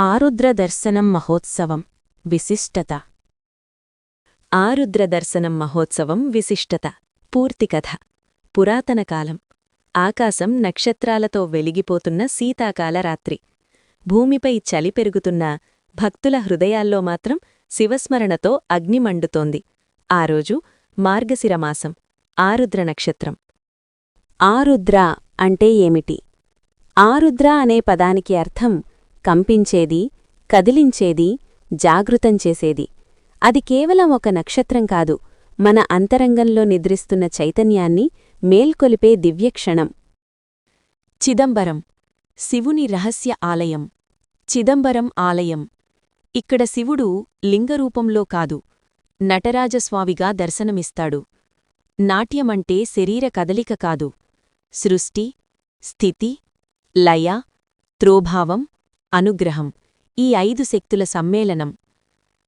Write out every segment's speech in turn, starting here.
ఆరుద్ర దర్శనం మహోత్సవం విశిష్టత. ఆరుద్ర దర్శనం మహోత్సవం విశిష్టత. పూర్తి కథ. పురాతన కాలం. ఆకాశం నక్షత్రాలతో వెలిగిపోతున్న శీతాకాల రాత్రి. భూమిపై చలి పెరుగుతున్న భక్తుల హృదయాల్లో మాత్రం శివస్మరణతో అగ్ని మండుతోంది. ఆ రోజు మార్గశిరమాసం ఆరుద్ర నక్షత్రం. ఆరుద్ర అంటే ఏమిటి? ఆరుద్ర అనే పదానికి అర్థం కంపించేది కదిలించేది జాగృతం చేసేది. అది కేవలం ఒక నక్షత్రం కాదు మన అంతరంగంలో నిద్రిస్తున్న చైతన్యాన్ని మేల్కొలిపే దివ్యక్షణం. చిదంబరం శివుని రహస్య ఆలయం. చిదంబరం ఆలయం. ఇక్కడ శివుడు లింగరూపంలో కాదు నటరాజస్వామిగా దర్శనమిస్తాడు. నాట్యమంటే శరీర కదలిక కాదు. సృష్టి స్థితి లయ త్రోభావం అనుగ్రహం. ఈ ఐదు శక్తుల సమ్మేళనం.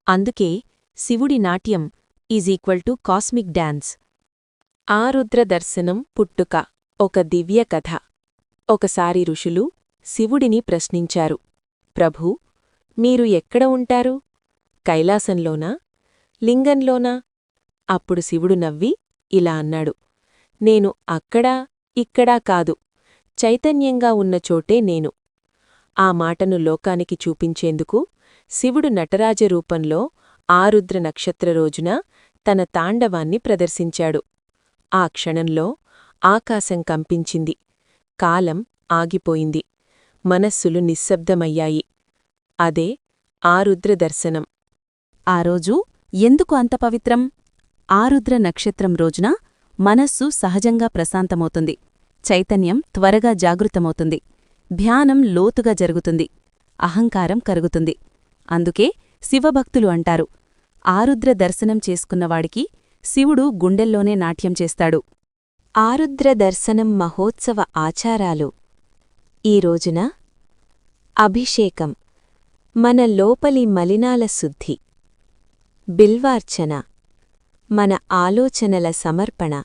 అందుకే శివుడి నాట్యం is equal to cosmic dance Arudra Darshanam పుట్టుక. ఒక దివ్య కథ. ఒకసారి ఋషులు శివుడిని ప్రశ్నించారు. ప్రభూ మీరు ఎక్కడ ఉంటారు? కైలాసంలోనా? లింగంలోనా? అప్పుడు శివుడు నవ్వి ఇలా అన్నాడు. నేను అక్కడా ఇక్కడా కాదు. చైతన్యంగా ఉన్న చోటే నేను. ఆ మాటను లోకానికి చూపించేందుకు శివుడు నటరాజ రూపంలో ఆరుద్ర నక్షత్ర రోజున తన తాండవాన్ని ప్రదర్శించాడు. ఆ క్షణంలో ఆకాశం కంపించింది. కాలం ఆగిపోయింది. మనస్సులు నిశ్శబ్దమయ్యాయి. అదే ఆరుద్ర దర్శనం. ఆ రోజు ఎందుకు అంత పవిత్రం? ఆరుద్ర నక్షత్రం రోజున మనస్సు సహజంగా ప్రశాంతమవుతుంది. చైతన్యం త్వరగా జాగృతమవుతుంది. ధ్యానం లోతుగా జరుగుతుంది. అహంకారం కరుగుతుంది. అందుకే శివభక్తులు అంటారు. ఆరుద్ర దర్శనం చేసుకున్నవాడికి శివుడు గుండెల్లోనే నాట్యం చేస్తాడు. ఆరుద్ర దర్శనం మహోత్సవ ఆచారాలు. ఈ రోజున అభిషేకం మన లోపలి మలినాల శుద్ధి బిల్వార్చన మన ఆలోచనల సమర్పణ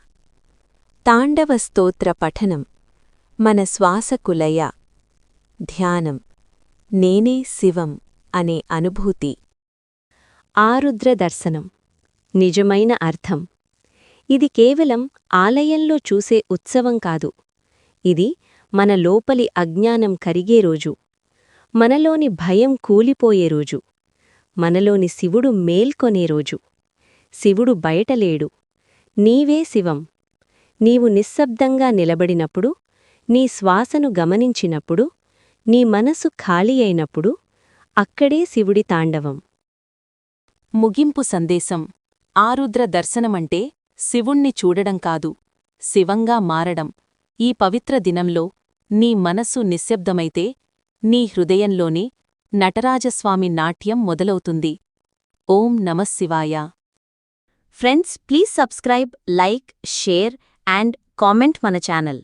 తాండవ స్తోత్ర పఠనం మన శ్వాసకులయ ధ్యానం. నేనే శివం అనే అనుభూతి. ఆరుద్ర దర్శనం. నిజమైన అర్థం. ఇది కేవలం ఆలయంలో చూసే ఉత్సవం కాదు. ఇది మన లోపలి అజ్ఞానం కరిగే రోజు. మనలోని భయం కూలిపోయే రోజు. మనలోని శివుడు మేల్కొనే రోజు. శివుడు బయటలేడు. నీవే శివం. నీవు నిశ్శబ్దంగా నిలబడినప్పుడు నీ శ్వాసను గమనించినప్పుడు నీ మనసు ఖాళీ అయినప్పుడు అక్కడే శివుడి తాండవం. ముగింపు సందేశం ఆరుద్ర దర్శనమంటే శివుణ్ణి చూడడం కాదు శివంగా మారడం. ఈ పవిత్ర దినంలో నీ మనసు నిశ్శబ్దమైతే నీ హృదయంలోనే నటరాజస్వామి నాట్యం మొదలవుతుంది. ఓం నమశివాయ friends please subscribe like share and comment మన ఛానల్.